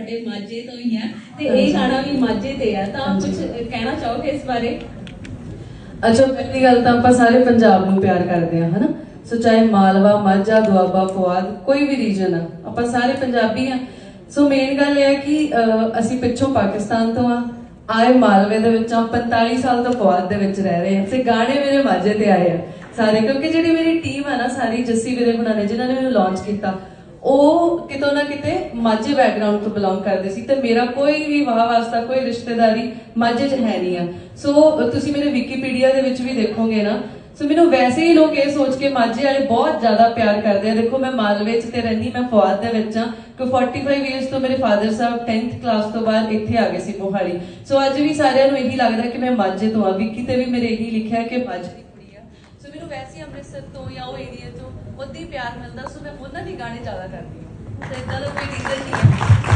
ਸਾਡੇ ਮਾਝੇ ਤੋਂ ਹੀ ਆ ਤੇ ਇਹ ਗਾਣਾ ਵੀ ਮਾਝੇ ਤੇ ਆ ਤਾਂ ਕੁਝ ਕਹਿਣਾ ਚਾਹੋਗੇ ਇਸ ਬਾਰੇ? ਅੱਛਾ ਪਹਿਲੀ ਗੱਲ ਤਾਂ ਆਪਾਂ ਸਾਰੇ ਪੰਜਾਬ ਨੂੰ ਪਿਆਰ ਕਰਦੇ ਆ ਹਨਾ? ਸੋ ਚਾਹੇ ਮਾਲਵਾ ਮਾਝਾ ਦੁਆਬਾ ਫੁਆਦ ਕੋਈ ਵੀ ਰੀਜਨ ਆ ਆਪਾਂ ਸਾਰੇ ਪੰਜਾਬੀ ਆ। ਸੋ ਮੇਨ ਗੱਲ ਇਹ ਹੈ ਕਿ ਅਹ, ਅਸੀਂ ਪਿੱਛੋਂ ਪਾਕਿਸਤਾਨ ਤੋਂ ਆ ਆਏ ਮਾਲਵੇ ਦੇ ਵਿੱਚ ਆ 45 ਸਾਲ ਤੋਂ ਫੁਆਦ ਦੇ ਵਿੱਚ ਰਹਿ ਰਹੇ ਆ। ਤੇ ਗਾਣੇ ਮੇਰੇ ਮਾਝੇ ਤੇ ਆਏ ਆ ਸਾਰੇ ਕਿਉਂਕਿ ਜਿਹੜੀ ਮੇਰੀ ਟੀਮ ਆ ਨਾ ਸਾਰੀ ਜੱਸੀ ਵੀਰੇ ਹੁਣਾਂ ਨੇ ਜਿਨ੍ਹਾਂ ਨੇ ਮੈਨੂੰ ਲਾਂਚ ਕੀਤਾ ਉਹ ਕਿਤੋਂ ਨਾ ਕਿਤੇ ਮਾਝੇ ਬੈਕਗ੍ਰਾਉਂਡ ਤੋਂ ਬਿਲੋਂਗ ਕਰਦੇ ਸੀ ਤੇ ਮੇਰਾ ਕੋਈ ਵੀ ਵਾਹ ਵਾਸਤਾ ਕੋਈ ਰਿਸ਼ਤੇਦਾਰੀ ਮਾਝੇ 'ਚ ਹੈ ਨਹੀਂ ਆ। ਸੋ ਤੁਸੀਂ ਮੇਰੇ ਵਿਕੀਪੀਡੀਆ ਦੇ ਵਿੱਚ ਵੀ ਦੇਖੋਗੇ ਨਾ। ਸੋ ਮੈਨੂੰ ਵੈਸੇ ਹੀ ਲੋਕ ਇਹ ਸੋਚ ਕੇ ਮਾਝੇ ਵਾਲੇ ਬਹੁਤ ਜ਼ਿਆਦਾ ਪਿਆਰ ਕਰਦੇ ਆ। ਦੇਖੋ, ਮੈਂ ਮਾਲਵੇ 'ਚ ਤੇ ਰਹਿੰਦੀ, ਮੈਂ ਫੁਆਦ ਦੇ ਵਿੱਚ ਆ। ਕਿ 45 ਇਅਰਸ ਤੋਂ ਮੇਰੇ ਫਾਦਰ ਸਾਹਿਬ 10th ਕਲਾਸ ਤੋਂ ਬਾਅਦ ਇੱਥੇ ਆ ਗਏ ਸੀ ਮੋਹਾਲੀ। ਸੋ ਅੱਜ ਵੀ ਸਾਰਿਆਂ ਨੂੰ ਇਹੀ ਲੱਗਦਾ ਕਿ ਮੈਂ ਮਾਝੇ ਤੋਂ ਆ। ਵਿਕੀ ਤੇ ਵੀ ਮੇਰੇ ਇਹੀ ਲਿਖਿਆ ਕਿ ਮਾਝੇ ਸੋ ਮੈਨੂੰ ਵੈਸੇ ਹੀ ਅੰਮ੍ਰਿਤਸਰ ਤੋਂ ਜਾਂ ਉਹ ਏਰੀਆ ਤੋਂ ਉਦਾਂ ਹੀ ਪਿਆਰ ਮਿਲਦਾ, ਸੋ ਮੈਂ ਉਹਨਾਂ ਦੇ ਗਾਣੇ ਜ਼ਿਆਦਾ ਕਰਦੀ ਹਾਂ। ਸੋ ਇਦਾਂ ਦਾ ਕੋਈ ਰੀਜ਼ਨ ਨਹੀਂ ਹੈ।